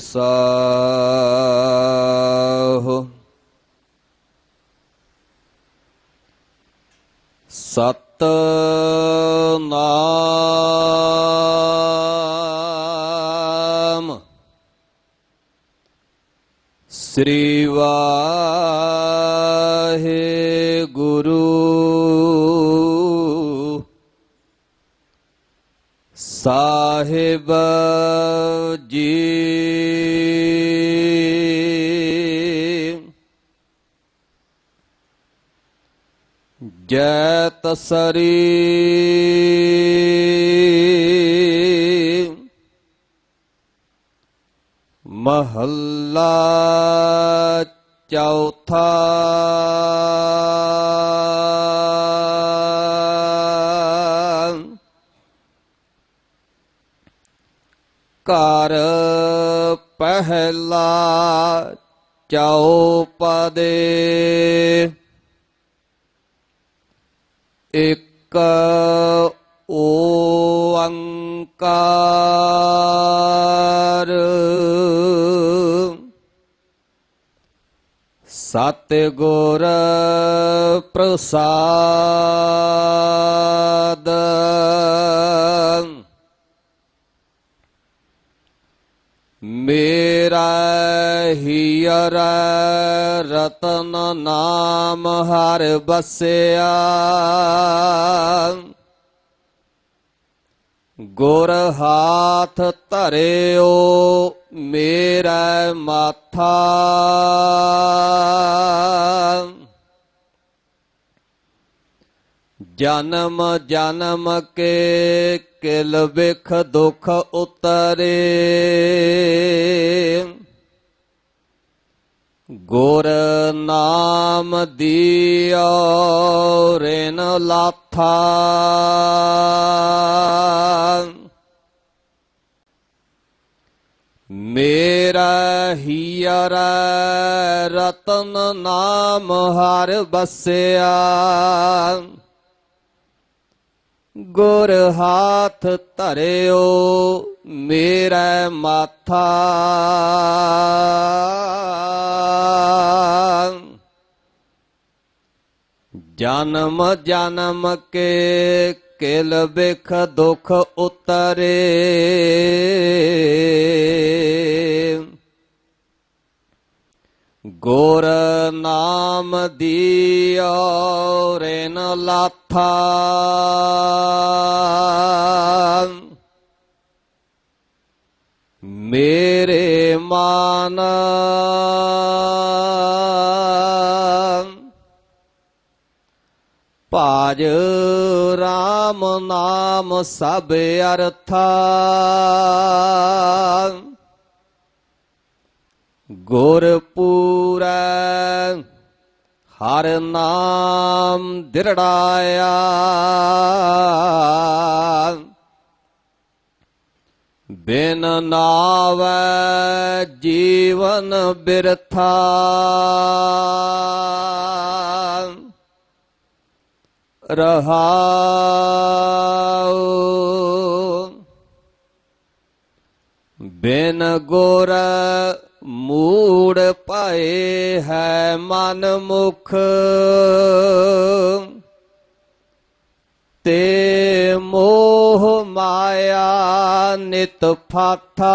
ਸਾਹੁ। ਸਤ ਨਾਮ ਸ੍ਰੀ ਵਾਹਿਗੁਰੂ। ਸਾਹਿਬ ਜੀ। ਜੈ ਤਸਰੀ। ਮਹੱਲਾ ਚੌਥਾ। ਘਰ ਪਹਿਲਾ ਚੌਪਦੇ ਇੱਕ ਓੰਕਾਰ। ਸਤ ਗੁਰ ਪ੍ਰਸਾਦ। ਮੇਰਾ ਹੀਰ ਰਤਨ ਨਾਮ ਹਰ ਬਸਿਆ ਗੁਰ ਹਾਥ ਧਰਿਓ ਮੇਰਾ ਮਾਥਾ ਜਨਮ ਜਨਮ ਕੇ ਕਿਲ ਵਿਖ ਦੁਖ ਉਤਰੇ ਨਾਮ ਰੇਨ ਲਾਥਾ। ਮੇਰਾ ਹੀਰ ਰਤਨ ਨਾਮ ਹਰ ਬਸਿਆ ਗੁਰ ਹਾਥ ਧਰਿਓ ਮੇਰਾ ਮਾਥਾ। ਜਨਮ ਜਨਮ ਕੇ ਕਿਲ ਬਿਖ ਦੁਖ ਉਤਰੇ। ਗੁਰ ਨਾਮ ਦਿਓ ਰੇਨ ਲਾਥਾ। ਮੇਰੇ ਮਨ ਭਾਜ RAM ਨਾਮ ਸਭ ਅਰਥਾ। ਗੁਰ ਪੂਰੈ ਹਰ ਨਾਮ ਦਿਰੜਾਇਆ। ਬਿਨ ਨਾਵੈ ਜੀਵਨ ਬਿਰਥਾ। ਰਹਾਉ। ਬਿਨ ਗੁਰ ਮੂੜ ਪਾਏ ਹੈ ਮਨ ਮੁਖ। ਤੇ ਮੋਹ ਮਾਇਆ ਨਿਤ ਫਾਥਾ।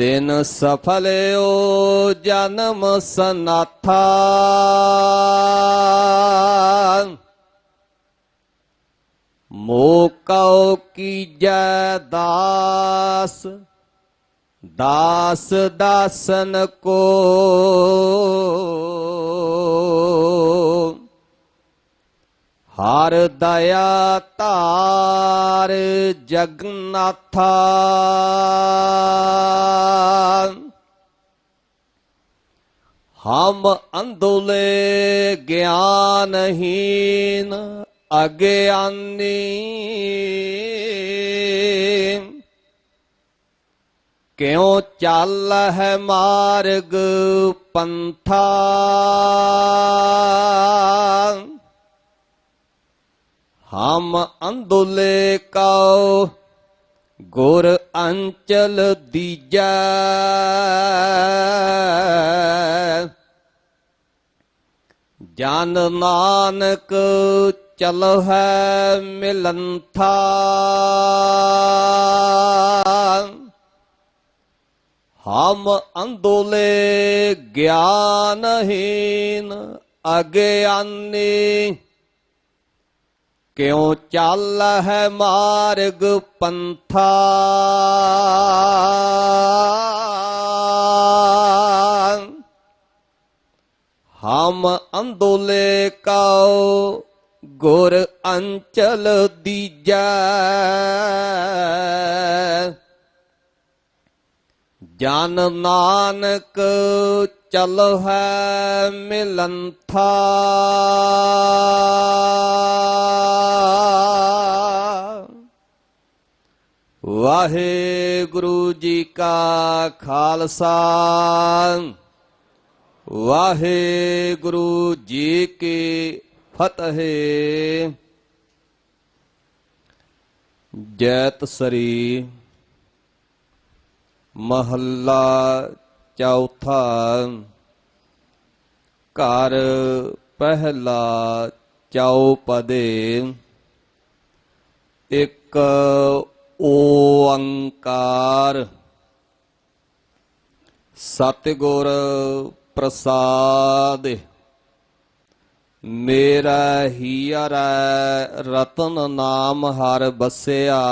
ਤਿਨ ਸਫਲਿਓ ਜਨਮ ਸਨਾਥਾ। ਮੋਕਉ ਕੀਜੈ ਦਾਸ ਦਾਸ ਦਾਸਨ ਕੋ। ਹਰ ਦਇਆ ਧਾਰ ਜਗਨਾਥਾ ਹਮ ਅੰਧੁਲੇ ਗਿਆਨਹੀਨ ਅਗਿਆਨੀ। ਕਿਉ ਚੱਲ ਹੈ ਮਾਰਗ ਪੰਥਾ? ਹਮ ਅੰਧੁਲੇ ਕਉ, ਗੁਰ ਅੰਚਲ ਦੀਜੈ। ਜਨ ਨਾਨਕ ਚਲ ਹੈ ਮਿਲੰਥਾ। ਹਮ ਅੰਦੋਲੇ ਗਿਆਨਹੀਨ ਅਗਿਆਨੀ। ਕਿਉ ਚੱਲ ਹੈ ਮਾਰਗ ਪੰਥਾ? ਹਮ ਅੰਦੋਲੇ ਕਉ ਗੁਰ ਅੰਚਲ ਦੀਜੈ। ਜਨ ਨਾਨਕ ਚਲ ਹੈ ਮਿਲੰਥਾ ਵਾਹਿਗੁਰੂ ਜੀ ਕਾ ਖਾਲਸਾ। ਵਾਹਿਗੁਰੂ ਜੀ ਕੀ ਫਤਿਹ। ਜੈਤ ਸਰੀ ਮਹੱਲਾ ਚੌਥਾ। ਘਰ ਪਹਿਲਾ ਚੌਪਦੇ। ਇੱਕ ਓੰਕਾਰ। ਸਤਿਗੁਰ ਪ੍ਰਸਾਦ, ਮੇਰਾ ਹੀਰ ਰਤਨ ਨਾਮ ਹਰ ਬਸਿਆ।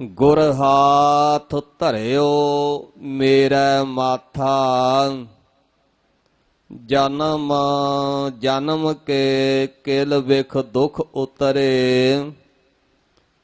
ਗੁਰ ਹਾਥ ਧਰਿਓ ਮੇਰਾ ਮਾਥਾ। ਜਨਮ ਜਨਮ ਕੇ ਕਿਲ ਵਿਖ ਦੁਖ ਉਤਰੇ।